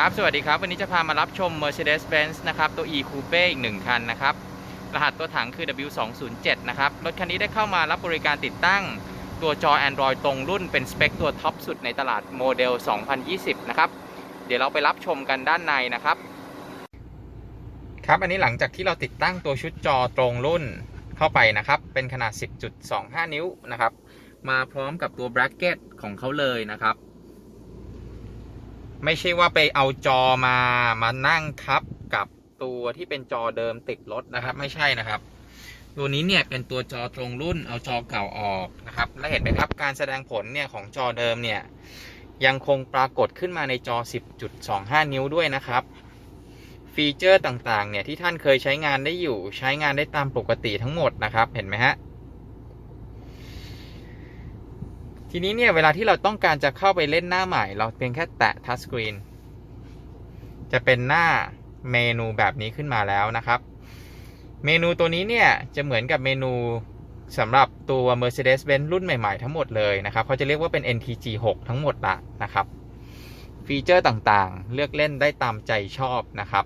ครับ สวัสดีครับ วันนี้จะพามารับชม Mercedes-Benz นะครับ ตัว E Coupe อีกหนึ่งคันนะครับ รหัสตัวถังคือ W207 นะครับ รถคันนี้ได้เข้ามารับบริการติดตั้งตัวจอ Android ตรงรุ่นเป็นสเปคตัวท็อปสุดในตลาดโมเดล 2020 นะครับ เดี๋ยวเราไปรับชมกันด้านในนะครับ ครับ อันนี้หลังจากที่เราติดตั้งตัวชุดจอตรงรุ่นเข้าไปนะครับ เป็นขนาด 10.25 นิ้วนะครับ มาพร้อมกับตัว bracket ของเขาเลยนะครับ ไม่ใช่ว่าไปเอาจอมามานั่งทับกับตัวที่เป็นจอเดิมติดรถนะครับ ไม่ใช่นะครับ ตัวนี้เนี่ยเป็นตัวจอตรงรุ่นเอาจอเก่าออกนะครับ และเห็นไหมครับการแสดงผลเนี่ยของจอเดิมเนี่ยยังคงปรากฏขึ้นมาในจอ 10.25 นิ้วด้วยนะครับ ฟีเจอร์ต่างๆ เนี่ยที่ท่านเคยใช้งานได้อยู่ใช้งานได้ตามปกติทั้งหมดนะครับ เห็นไหมฮะ ทีนี้เนี่ยเวลาที่เราต้องการจะเข้าไปเล่นหน้าใหม่ เราเพียงแค่แตะทัชสกรีนจะเป็นหน้าเมนูแบบนี้ขึ้นมาแล้วนะครับ เมนูตัวนี้เนี่ยจะเหมือนกับเมนูสำหรับตัว Mercedes-Benz รุ่นใหม่ๆทั้งหมดเลยนะครับเขาจะเรียกว่าเป็น NTG 6 ทั้งหมดละนะครับฟีเจอร์ต่างๆ เลือกเล่นได้ตามใจชอบนะครับ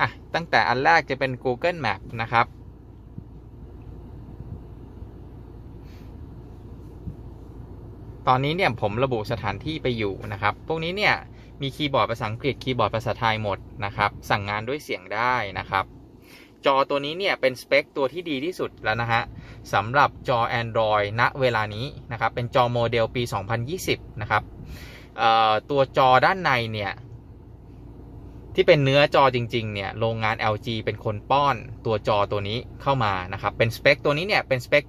อะตั้งแต่อันแรกจะเป็น Google Map นะครับ ตอนนี้เนี่ยผมระบุสถานที่ไปอยู่นะครับ พวกนี้เนี่ยมีคีย์บอร์ดภาษาอังกฤษคีย์บอร์ดภาษาไทยหมดนะครับ สั่งงานด้วยเสียงได้นะครับ จอตัวนี้เนี่ยเป็นสเปคตัวที่ดีที่สุดแล้วนะฮะสำหรับจอ Android ณเวลานี้นะครับ เป็นจอโมเดลปี 2020 นะครับตัวจอด้านในเนี่ยที่เป็นเนื้อจอจริง ๆ เนี่ย โรงงาน LG เป็นคนป้อนตัวจอตัวนี้เข้ามานะครับ เป็นสเปคตัวนี้เนี่ย เป็นสเปค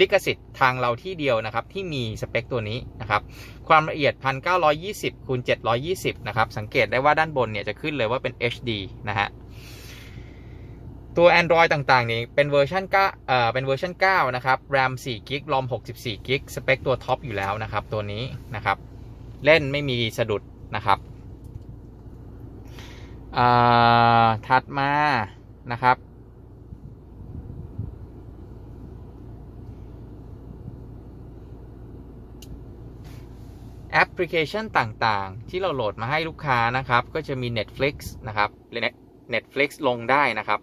ลิขสิทธิ์ทางเราที่เดียวนะครับ ที่มีสเปคตัวนี้นะครับ ความละเอียด 1920คูณ720 นะครับ สังเกตได้ว่าด้านบนเนี่ยจะขึ้นเลยว่าเป็น HD นะฮะตัว Android ต่างๆ นี่เป็นเวอร์ชัน9เอ่อเป็นเวอร์ชัน9นะครับ RAM 4 g b ROM 64 g b สเปคตัวท็อปอยู่แล้วนะครับ ตัวนี้นะครับ เล่นไม่มีสะดุดนะครับอ่าถัดมานะครับ แอปพลิเคชันต่างๆ ที่เราโหลดมาให้ลูกค้านะครับ ก็จะมี Netflix นะครับ Netflix ลงได้นะครับ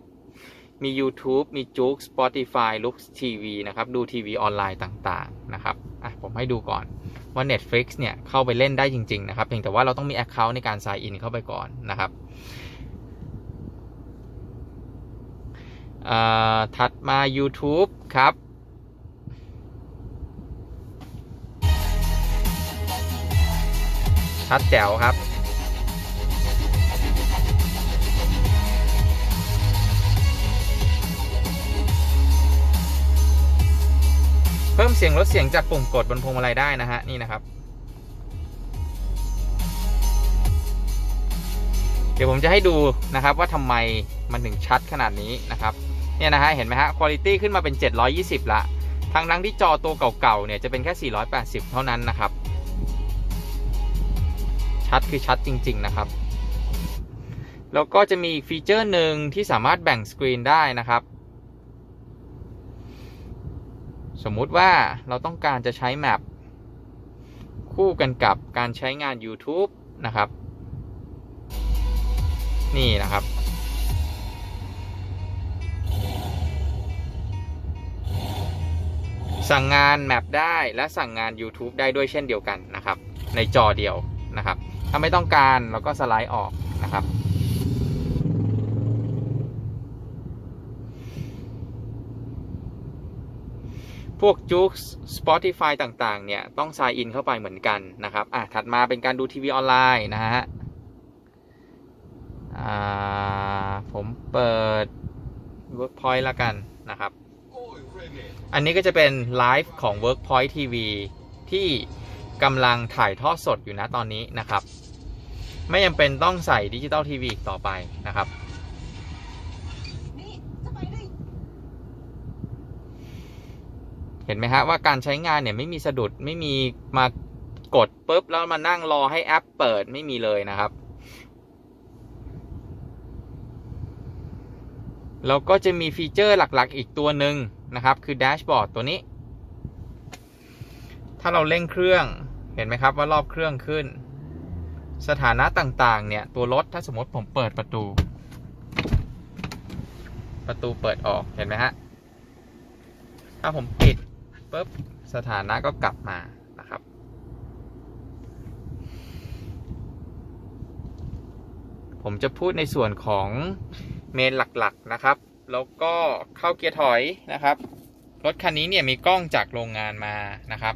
มี YouTube มี j o o x Spotify Lux TV นะครับ ดูทีวีออนไลน์ต่างๆ นะครับ อะ ผมให้ดูก่อนว่า Netflix เนี่ย เข้าไปเล่นได้จริง ๆ นะครับ เพียงแต่ว่าเราต้องมี Account ในการ sign in เข้าไปก่อนนะครับถัดมา YouTube ครับ ชัดแจ๋วครับเพิ่มเสียงลดเสียงจากปุ่มกดบนพวงมาลัยได้นะฮะ นี่นะครับ เดี๋ยวผมจะให้ดูนะครับว่าทำไมมันถึงชัดขนาดนี้นะครับ เนี่ยนะฮะ เห็นไหมฮะคุณภาพขึ้นมาเป็น 720 ละทางนั้งที่จอตัวเก่าๆเนี่ยจะเป็นแค่ 480 เท่านั้นนะครับ ชัดคือชัดจริง ๆ นะครับ แล้วก็จะมีอีกฟีเจอร์หนึ่งที่สามารถแบ่งสกรีนได้นะครับ สมมุติว่าเราต้องการจะใช้แมปคู่กันกับการใช้งาน YouTube นะครับ นี่นะครับสั่งงานแมปได้และสั่งงาน YouTube ได้ด้วยเช่นเดียวกันนะครับ ในจอเดียวนะครับ ถ้าไม่ต้องการเราก็สไลด์ออกนะครับ พวกจุก Spotify ต่างๆ เนี่ย ต้อง sign in เข้าไปเหมือนกันนะครับ อะ ถัดมาเป็นการดูทีวีออนไลน์นะฮะอ่าผมเปิด Workpoint ละกันนะครับ อันนี้ก็จะเป็นไลฟ์ของ Workpoint TV ที่ กำลังถ่ายทอดสดอยู่นะตอนนี้นะครับ ไม่จำเป็นต้องใส่ดิจิตอลทีวีอีกต่อไปนะครับเห็นไหมฮะว่าการใช้งานเนี่ยไม่มีสะดุดไม่มีมากดปุ๊บแล้วมานั่งรอให้แอปเปิดไม่มีเลยนะครับ แล้วก็จะมีฟีเจอร์หลักๆ อีกตัวหนึ่งนะครับ คือแดชบอร์ดตัวนี้ ถ้าเราเร่งเครื่อง เห็นไหมครับว่ารอบเครื่องขึ้น สถานะต่างๆ เนี่ย ตัวรถถ้าสมมติผมเปิดประตู ประตูเปิดออกเห็นไหมฮะ ถ้าผมปิดปุ๊บสถานะก็กลับมานะครับ ผมจะพูดในส่วนของเมนหลักๆนะครับ แล้วก็เข้าเกียร์ถอยนะครับ รถคันนี้เนี่ยมีกล้องจากโรงงานมานะครับ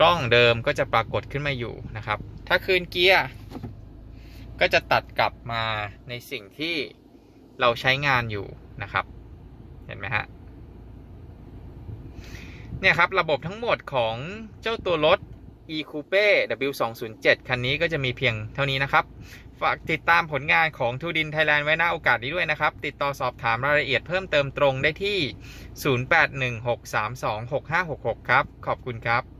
กล้องเดิมก็จะปรากฏขึ้นมาอยู่นะครับ ถ้าคืนเกียร์ก็จะตัดกลับมาในสิ่งที่เราใช้งานอยู่นะครับ เห็นไหมฮะ เนี่ยครับระบบทั้งหมดของเจ้าตัวรถ e coupe w207 คันนี้ก็จะมีเพียงเท่านี้นะครับ ฝากติดตามผลงานของทูดินไทยแลนด์ไว้ณโอกาสนี้ด้วยนะครับ ติดต่อสอบถามรายละเอียดเพิ่มเติมตรงได้ที่ 0816326566 ครับ ขอบคุณครับ